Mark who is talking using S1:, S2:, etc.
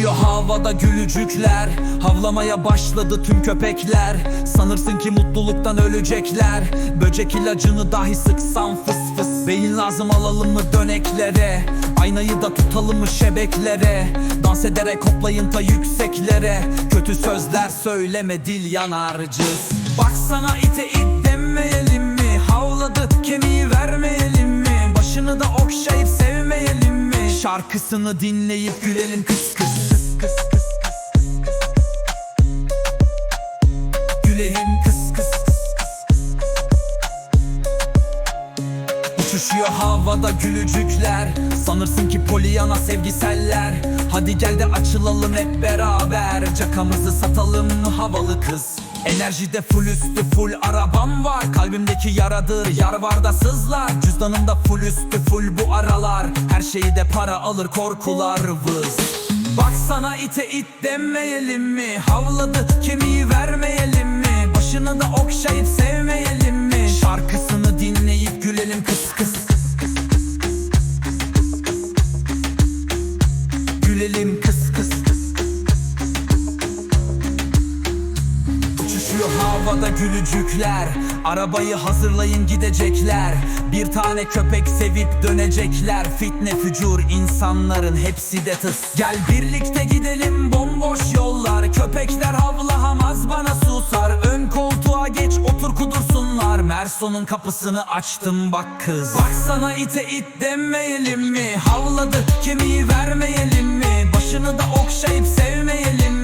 S1: havada gülücükler Havlamaya başladı tüm köpekler. Sanırsın ki mutluluktan ölecekler. Böcek ilacını dahi sıksam fıs fıs. Beyin lazım alalım mı döneklere? Aynayı da tutalım mı şebeklere? Dans ederek hoplayın ta yükseklere. Kötü sözler söyleme dil yanar cız. Baksana ite it demeyelim mi? Havladı kemiği vermeyelim mi? Başını da okşayıp sevmeyelim mi? Şarkısını dinleyip gülelim kıs kıs kıs kıs kıs kıs kıs kıs. Kıs kıs Uçuşuyor havada gülücükler. Sanırsın ki poliyana sevgiseller. Hadi gel de açılalım hep beraber. Cakamızı satalım mı havalı kız. Enerjide full üstü full arabam var. Kalbimdeki yaradır yar var da sızlar. Cüzdanımda full üstü full bu aralar. Her şeyi de para alır korkular vız sana ite it demeyelim mi? Havladı kemiği vermeyelim mi? Başını da okşayıp sevmeyelim mi? Şarkısını dinleyip gülelim kıs kıs Gülelim kıs kıs kıs havada gülücükler Arabayı hazırlayın gidecekler. Bir tane köpek sevip dönecekler. Fitne fücur insanların hepsi de tıs. Gel birlikte gidelim bomboş yollar. Köpekler havlahamaz bana susar. Ön koltuğa geç otur kudursunlar. Merson'un kapısını açtım bak kız. Baksana ite it demeyelim mi? Havladı kemiği vermeyelim mi? Başını da okşayıp sevmeyelim mi